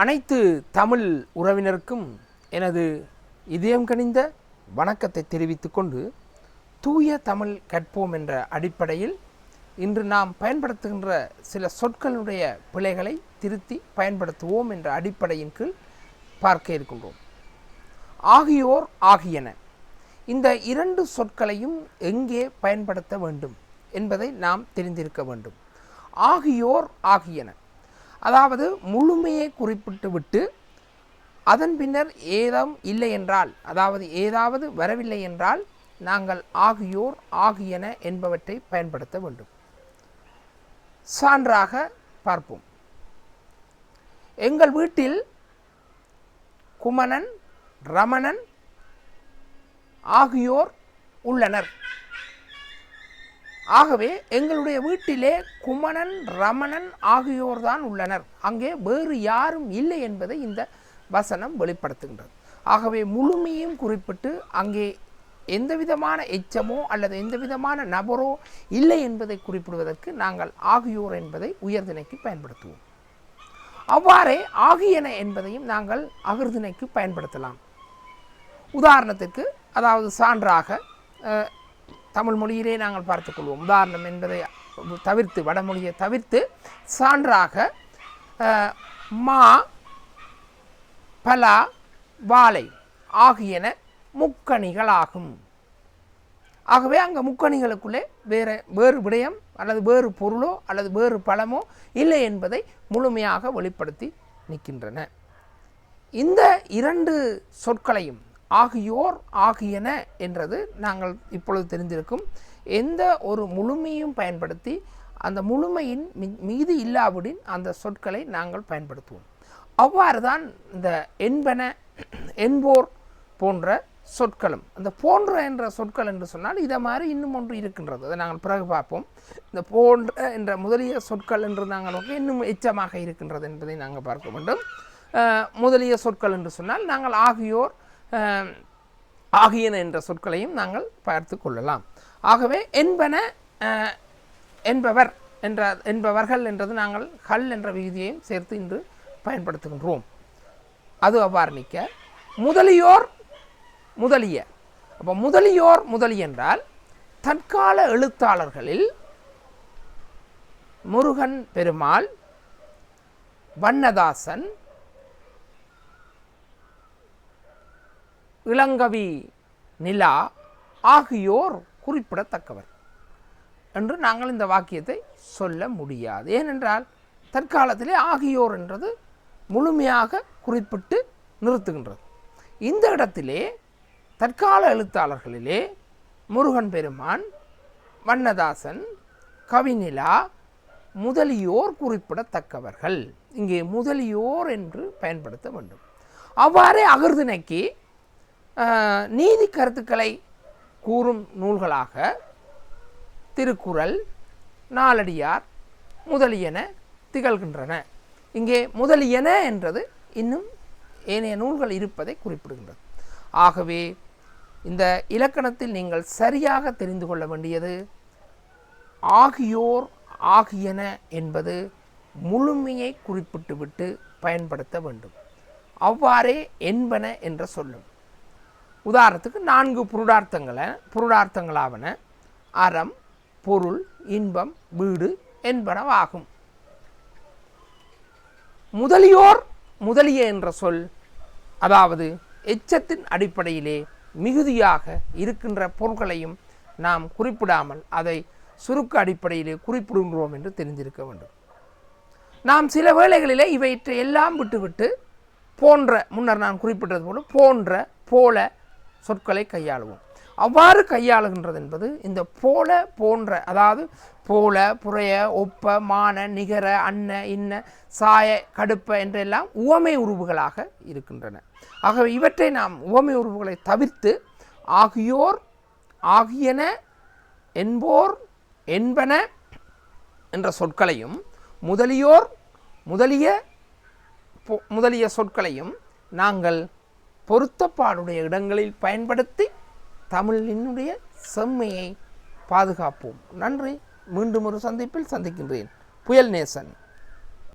அனைத்து தமிழ் உறவினருக்கும் எனது இதயம் கனிந்த வணக்கத்தை தெரிவித்துக் கொண்டு தூய தமிழ் கற்போம் என்ற அடிப்படையில் இன்று நாம் பயன்படுத்துகின்ற சில சொற்களுடைய பிழைகளை திருத்தி பயன்படுத்துவோம் என்ற அடிப்படையின் கீழ் பார்க்க இருக்கின்றோம். ஆகியோர் ஆகியன. இந்த இரண்டு சொற்களையும் எங்கே பயன்படுத்த வேண்டும் என்பதை நாம் தெரிந்திருக்க வேண்டும். ஆகியோர் ஆகியன. அதாவது முழுமையை குறிப்பிட்டு விட்டு அதன் பின்னர் ஏதும் இல்லை என்றால் அதாவது ஏதாவது வரவில்லை என்றால் நாங்கள் ஆகியோர் ஆகியன என்பவற்றை பயன்படுத்த வேண்டும். சான்றாக பார்ப்போம். எங்கள் வீட்டில் குமணன் ரமணன் ஆகியோர் உள்ளனர். ஆகவே எங்களுடைய வீட்டிலே குமணன் ரமணன் ஆகியோர் தான் உள்ளனர். அங்கே வேறு யாரும் இல்லை என்பதை இந்த வசனம் வெளிப்படுத்துகின்றது. ஆகவே முழுமையும் குறிப்பிட்டு அங்கே எந்த விதமான எச்சமோ அல்லது எந்த விதமான நபரோ இல்லை என்பதை குறிப்பிடுவதற்கு நாங்கள் ஆகியோர் என்பதை உயர்திணைக்கு பயன்படுத்துவோம். அவ்வாறே ஆகியன என்பதையும் நாங்கள் அகிர்திணைக்கு பயன்படுத்தலாம். உதாரணத்திற்கு அதாவது சான்றாக தமிழ் மொழியிலே நாங்கள் பார்த்துக்கொள்வோம் உதாரணம் என்பதை தவிர்த்து வடமொழியை தவிர்த்து சான்றாக மா பலா வாழை ஆகியன முக்கணிகளாகும். ஆகவே அங்கே முக்கணிகளுக்குள்ளே வேறு வேறு விடயம் அல்லது வேறு பொருளோ அல்லது வேறு பழமோ இல்லை என்பதை முழுமையாக வெளிப்படுத்தி நிற்கின்றன இந்த இரண்டு சொற்களையும் ஆகியோர் ஆகியன என்றது நாங்கள் இப்பொழுது தெரிந்திருக்கும். எந்த ஒரு முழுமையும் பயன்படுத்தி அந்த முழுமையின் மி- மீது இல்லாவிடின் அந்த சொற்களை நாங்கள் பயன்படுத்துவோம். அவ்வாறு தான் இந்த என்பன என்போர் போன்ற சொற்களும் அந்த போன்ற என்ற சொற்கள் என்று சொன்னால் இதை மாதிரி இன்னும் ஒன்று இருக்கின்றது. அதை நாங்கள் பிறகு பார்ப்போம். இந்த போன்ற என்ற முதலிய சொற்கள் என்று நாங்கள் இன்னும் எச்சமாக இருக்கின்றது என்பதை நாங்கள் பார்க்க வேண்டும். முதலிய சொற்கள் என்று சொன்னால் நாங்கள் ஆகியோர் ஆகியன என்ற சொற்களையும் நாங்கள் பார்த்து கொள்ளலாம். ஆகவே என்பன என்பவர் என்ற என்பவர்கள் என்றது நாங்கள் ஹல் என்ற விகுதியையும் சேர்த்து இன்று பயன்படுத்துகின்றோம். அது அவ்வாறு நிற்க முதலியோர் முதலிய அப்போ முதலியோர் முதலி என்றால் தற்கால எழுத்தாளர்களில் முருகன் பெருமாள் வண்ணதாசன் இளங்கவி நிலா ஆகியோர் குறிப்பிடத்தக்கவர் என்று நாங்கள் இந்த வாக்கியத்தை சொல்ல முடியாது. ஏனென்றால் தற்காலத்திலே ஆகியோர் என்றது முழுமையாக குறிப்பிட்டு நிறுத்துகின்றது. இந்த இடத்திலே தற்கால எழுத்தாளர்களிலே முருகன் பெருமான் வண்ணதாசன் கவிநிலா முதலியோர் குறிப்பிடத்தக்கவர்கள். இங்கே முதலியோர் என்று பயன்படுத்த வேண்டும். அவ்வாறே அகிர்திணைக்கு நீதி கருத்துக்களை கூறும் நூல்களாக திருக்குறள் நாலடியார் முதலியன திகழ்கின்றன. இங்கே முதலியன என்றது இன்னும் ஏனைய நூல்கள் இருப்பதை குறிப்பிடுகின்றது. ஆகவே இந்த இலக்கணத்தில் நீங்கள் சரியாக தெரிந்து கொள்ள வேண்டியது ஆகியோர் ஆகியன என்பது முழுமையை குறிப்பிட்டுவிட்டு பயன்படுத்த வேண்டும். அவ்வாறே என்பன என்ற சொல்லும். உதாரணத்துக்கு நான்கு புருடார்த்தங்களை புருடார்த்தங்களாவன அறம் பொருள் இன்பம் வீடு என்பனவாகும். முதலியோர் முதலிய என்ற சொல் அதாவது எச்சத்தின் அடிப்படையிலே மிகுதியாக இருக்கின்ற பொருட்களையும் நாம் குறிப்பிடாமல் அதை சுருக்க அடிப்படையிலே குறிப்பிடுகிறோம் என்று தெரிந்திருக்க வேண்டும். நாம் சில வேளைகளிலே இவற்றை எல்லாம் விட்டுவிட்டு போன்ற முன்னர் நான் குறிப்பிட்டது போல போன்ற போல சொற்களை கையாளுவோம். அவ்வாறு கையாளுகின்றது என்பது இந்த போல போன்ற அதாவது போல புறைய ஒப்ப மான நிகர அன்ன இன்ன சாய கடுப்ப என்றெல்லாம் உவமை உருவுகளாக இருக்கின்றன. ஆகவே இவற்றை நாம் உவமை உருவுகளை தவிர்த்து ஆகியோர் ஆகியன என்போர் என்பன என்ற சொற்களையும் முதலியோர் முதலிய முதலிய சொற்களையும் நாங்கள் பொருத்தப்பாடுடைய இடங்களில் பயன்படுத்தி தமிழினுடைய செம்மையை பாதுகாப்போம். நன்றி. மீண்டும் ஒரு சந்திப்பில் சந்திக்கின்றேன். புயல் நேசன்.